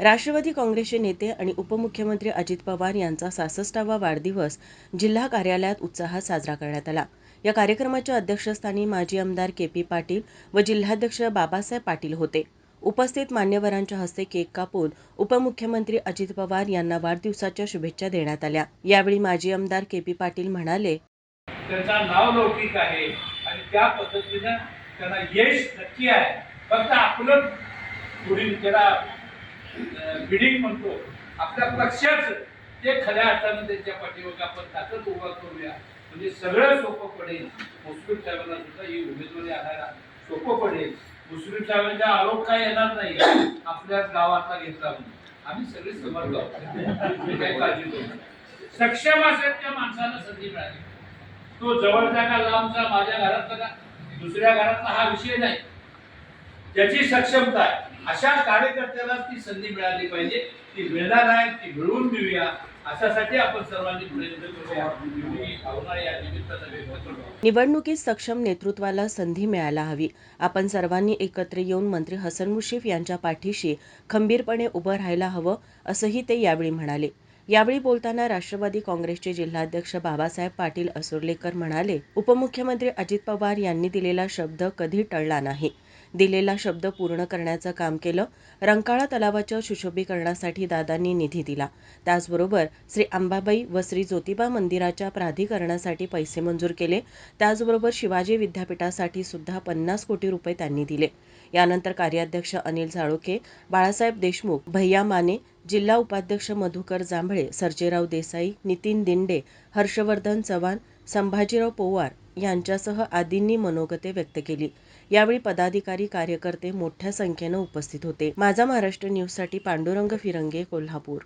राष्ट्रवादी काँग्रेसचे नेते आणि उपमुख्यमंत्री अजित पवार यांचा सासष्टावा वाढदिवस जिल्हा कार्यालयात उत्साहात साजरा करण्यात आला. या कार्यक्रमाच्या अध्यक्षस्थानी माजी आमदार के पी पाटील व जिल्हाध्यक्ष बाबासाहेब पाटील होते. उपस्थित मान्यवरांच्या हस्ते केक कापून उपमुख्यमंत्री अजित पवार यांना वाढदिवसाच्या शुभेच्छा देण्यात आल्या. यावेळी माजी आमदार के पी पाटील म्हणाले त्यांचा नाव लौकिक आहे आणि त्या पद्धतीनं त्यांना यश नक्की आहे. फक्त आपलं पुढील त्याला बिडिंग म्हणतो. आपल्या पक्षाचं ते खऱ्या अर्थानं त्यांच्या पाठीवर आपण ताकद उभा करूया म्हणजे सगळं सोपं पडेल. मुस्लिम साहेबांना सुद्धा ही उमेदवारी आणायला सोपं पडेल. मुस्लिम साहेबांचा आरोप काय येणार नाही. आपल्याच गावातला घेतला म्हणून. आम्ही सगळे समर्थ आहोत. काही काळजी करू सक्षम असेल त्या माणसाला संधी मिळाली. तो जवळचा का लांबचा माझ्या घरातला का? दुसऱ्या घरातला हा विषय नाही. त्याची सक्षमता आहे. अशा कार्यकर्त्याला ती संधी मिळाली पाहिजे. ती मिळणार आहे ती मिळवून देऊया. अशासाठी आपण सर्वांनी प्रयत्न करूया. या निमित्तानं व्यक्त निवडणुकीत सक्षम नेतृत्वाला संधी मिळायला हवी. आपण सर्वांनी एकत्र येऊन मंत्री हसन मुश्रीफ यांच्या पाठीशी खंबीरपणे उभं राहायला हवं असंही ते यावेळी म्हणाले. यावेळी बोलताना राष्ट्रवादी काँग्रेसचे जिल्हाध्यक्ष बाबासाहेब पाटील असुर्लेकर म्हणाले उपमुख्यमंत्री अजित पवार यांनी दिलेला शब्द कधी टळला नाही. दिलेला शब्द पूर्ण करण्याचं काम केलं. रंकाळा तलावाच्या सुशोभीकरणासाठी दादांनी निधी दिला. त्याचबरोबर श्री अंबाबाई व श्री ज्योतिबा मंदिराच्या प्राधिकरणासाठी पैसे मंजूर केले. त्याचबरोबर शिवाजी विद्यापीठासाठी सुद्धा पन्नास कोटी रुपये त्यांनी दिले. यानंतर कार्याध्यक्ष अनिल साळोखे बाळासाहेब देशमुख भैया माने जिल्हा उपाध्यक्ष मधुकर जांभळे सर्जेराव देसाई नितीन दिंडे हर्षवर्धन चव्हाण संभाजीराव पोवार यांच्यासह आदींनी मनोगते व्यक्त केली. यावेळी पदाधिकारी कार्यकर्ते मोठ्या संख्येनं उपस्थित होते. माझा महाराष्ट्र न्यूजसाठी पांडुरंग फिरंगे कोल्हापूर.